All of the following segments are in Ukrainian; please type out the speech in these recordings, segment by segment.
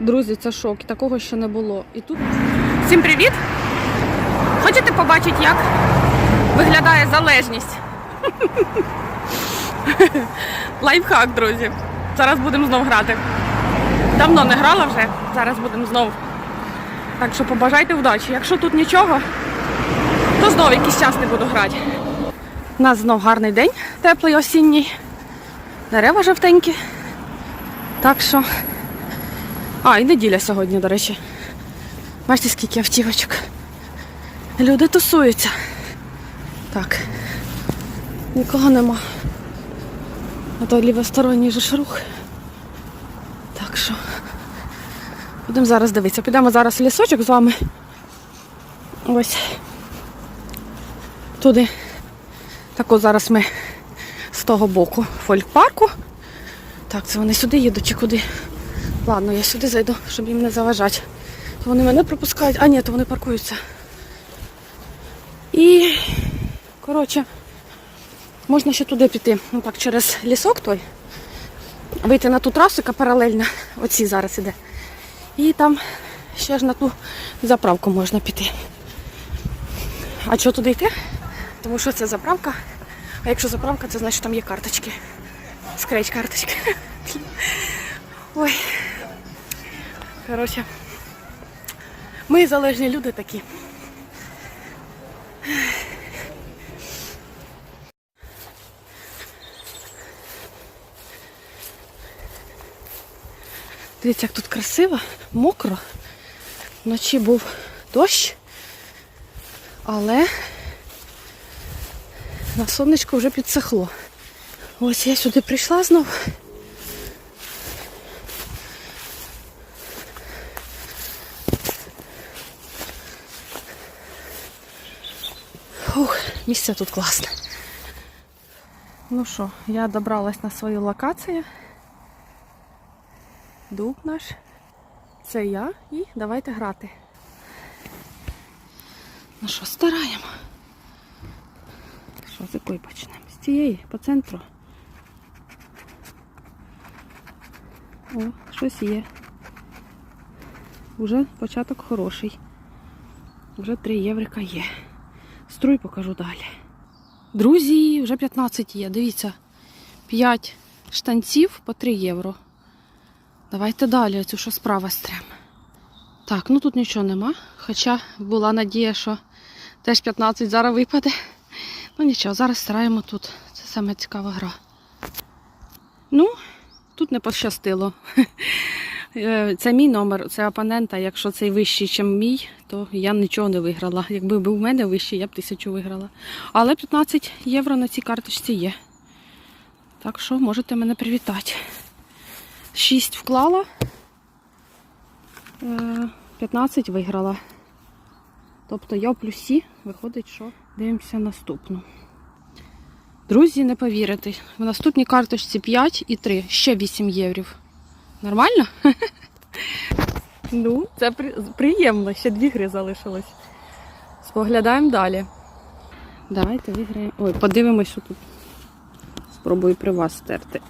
Друзі, це шок. Такого ще не було. І тут. Всім привіт! Хочете побачити, як виглядає залежність? Лайфхак, друзі. Зараз будемо знов грати. Давно не грала вже, зараз будемо знов. Так що побажайте вдачі. Якщо тут нічого, то знов якийсь час не буду грати. У нас знов гарний день, теплий осінній. Дерева жовтенькі. Так що. А, і неділя сьогодні, до речі. Бачите, скільки автівочок. Люди тусуються. Так. Нікого нема. А то лівосторонній же ж рух. Так що. Будемо зараз дивитися. Підемо зараз в лісочок з вами. Ось. Туди. Так от зараз ми з того боку фольк-парку. Так, це вони сюди їдуть чи куди? Ладно, я сюди зайду, щоб їм не заважати. То вони мене пропускають, а ні, то вони паркуються. І, коротше, можна ще туди піти. Ну так, через лісок той. Вийти на ту трасу, яка паралельна. Оці зараз іде. І там ще ж на ту заправку можна піти. А що туди йти? Тому що це заправка. А якщо заправка, це значить там є карточки. Скреч карточки. Ой. Коротше. Ми залежні люди такі. Дивіться, як тут красиво, мокро. Вночі був дощ, але на сонечко вже підсохло. Ось я сюди прийшла знов. Місце тут класне. Ну що, я добралась на свою локацію. Дуб наш. Це я і давайте грати. Ну що, стараємо. Що, з якої почнемо? З цієї, по центру. О, щось є. Уже початок хороший. Вже 3 єврика є. Струй покажу далі. Друзі, вже 15 є. Дивіться. 5 штанців по 3 євро. Давайте далі, оцю що справа стрем. Так, ну тут нічого нема. Хоча була надія, що теж 15 зараз випаде. Ну нічого, зараз стараємо тут. Це саме цікава гра. Ну, тут не пощастило. Е, Це мій номер, це опонента. Якщо цей вищий, ніж мій, то я нічого не виграла. Якби був у мене вищий, я б тисячу виграла. Але 15 євро на цій карточці є. Так що можете мене привітати. 6 вклала, е, 15 виграла. Тобто я в плюсі, виходить, що дивимося наступну. Друзі, не повірите, в наступній карточці 5 і 3, ще 8 єврів. Нормально? Ну, це приємно, ще дві гри залишилось. Споглядаємо далі. Давайте виграємо. Ой, подивимось, що тут. Спробую при вас стерти.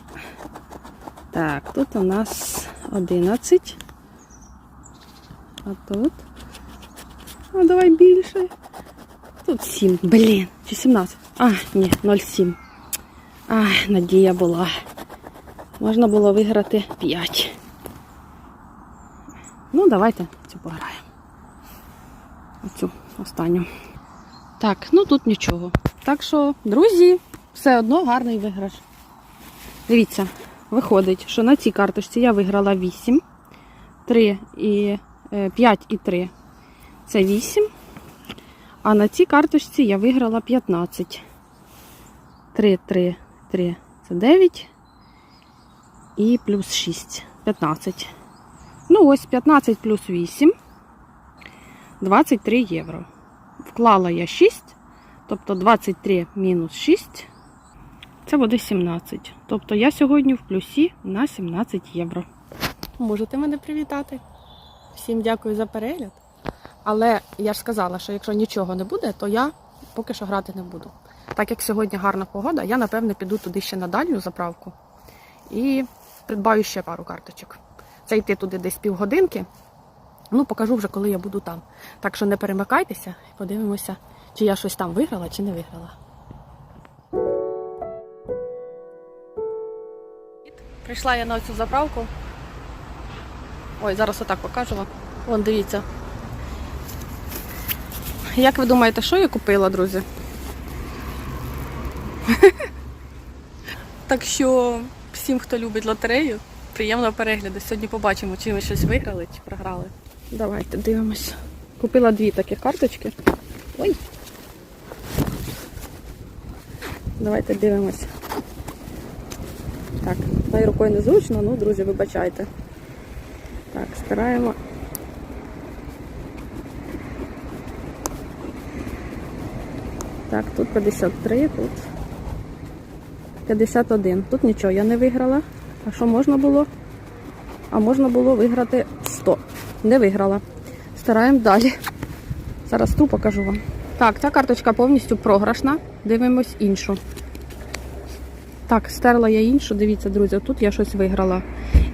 Так, тут у нас 11. А тут. А давай більше. Тут 7. Блін, чи 17? А, ні, 0,7. Ай, надія була. Можна було виграти 5. Ну, давайте цю пограємо. Оцю останню. Так, ну тут нічого. Так що, друзі, все одно гарний виграш. Дивіться, виходить, що на цій карточці я виграла 8, 3 і е, 5 і 3 це 8. А на цій карточці я виграла 15. 3, 3, 3 це 9. І плюс 6. 15. Ну, ось 15 плюс 8. 23 євро. Вклала я 6. Тобто 23 мінус 6. Це буде 17. Тобто я сьогодні в плюсі на 17 євро. Можете мене привітати. Всім дякую за перегляд. Але я ж сказала, що якщо нічого не буде, то я поки що грати не буду. Так як сьогодні гарна погода, я напевне піду туди ще на дальню заправку і придбаю ще пару карточок. Це йти туди десь півгодинки. Ну, покажу вже, коли я буду там. Так що не перемикайтеся і подивимося, чи я щось там виграла, чи не виграла. Прийшла я на цю заправку. Ой, зараз отак покажу вам. Вон, дивіться. Як ви думаєте, що я купила, друзі? Так що всім, хто любить лотерею, приємного перегляду. Сьогодні побачимо, чи ви щось виграли, чи програли. Давайте дивимося. Купила дві такі карточки. Ой. Давайте дивимося. Так, моєю рукою незручно, ну, друзі, вибачайте. Так, стираємо. Так, тут 53, тут 51. Тут нічого я не виграла. А що можна було? А можна було виграти 100. Не виграла. Стараємо далі. Зараз ту покажу вам. Так, ця карточка повністю програшна. Дивимось іншу. Так, стерла я іншу. Дивіться, друзі, тут я щось виграла.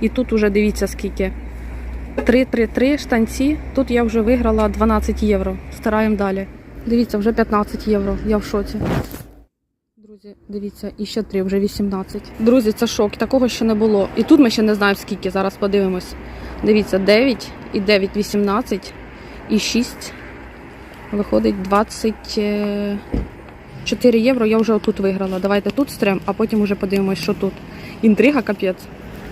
І тут уже дивіться скільки. 3-3-3 штанці. Тут я вже виграла 12 євро. Стараємо далі. Дивіться, вже 15 євро. Я в шоці. Друзі, дивіться, і ще 3, вже 18. Друзі, це шок. Такого ще не було. І тут ми ще не знаємо скільки. Зараз подивимось. Дивіться, 9 і 9, 18 і 6. Виходить 24 євро. Я вже отут виграла. Давайте тут стрем, а потім вже подивимось, що тут. Інтрига капець.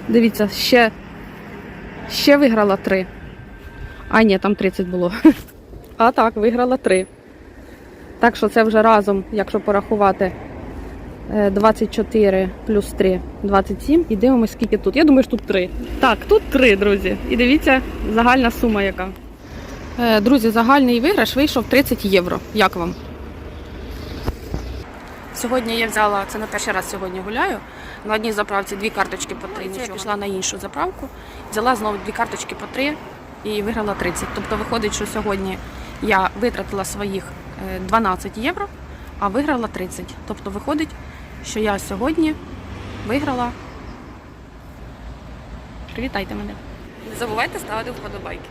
Дивіться, ще, ще виграла 3. А, ні, там 30 було. А так, виграла 3. Так що це вже разом, якщо порахувати, е, 24 плюс 3 27. І дивимося, скільки тут. Я думаю, що тут 3. Так, тут 3, друзі. І дивіться, загальна сума яка. Е, Друзі, загальний виграш вийшов 30 євро. Як вам? Сьогодні я взяла, це на перший раз сьогодні гуляю. На одній заправці дві карточки по три. Я пішла на іншу заправку, взяла знову дві карточки по три і виграла 30. Тобто виходить, що сьогодні я витратила своїх е, 12 євро, а виграла 30. Тобто виходить, що я сьогодні виграла. Привітайте мене. Не забувайте ставити вподобайки.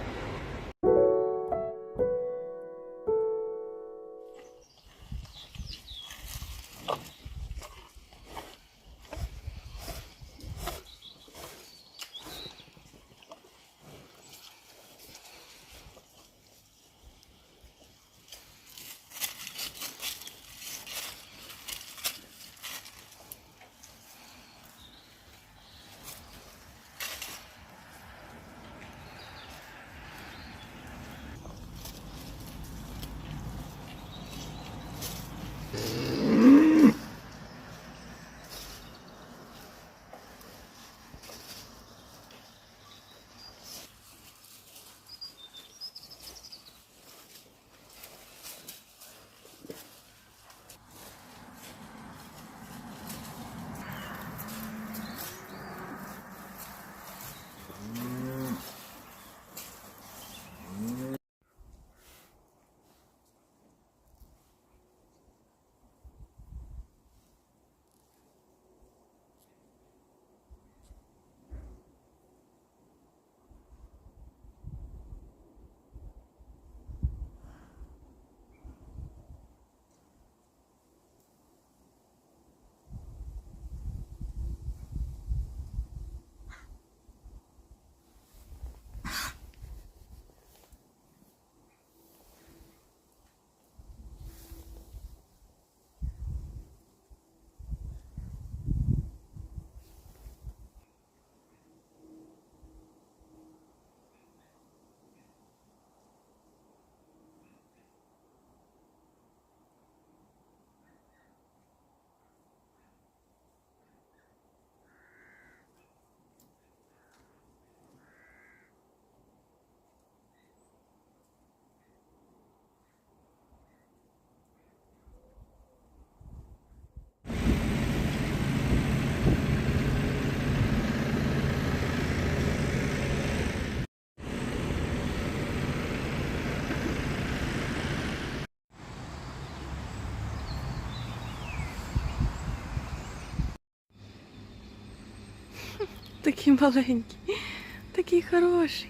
Такі маленький, такий хороший.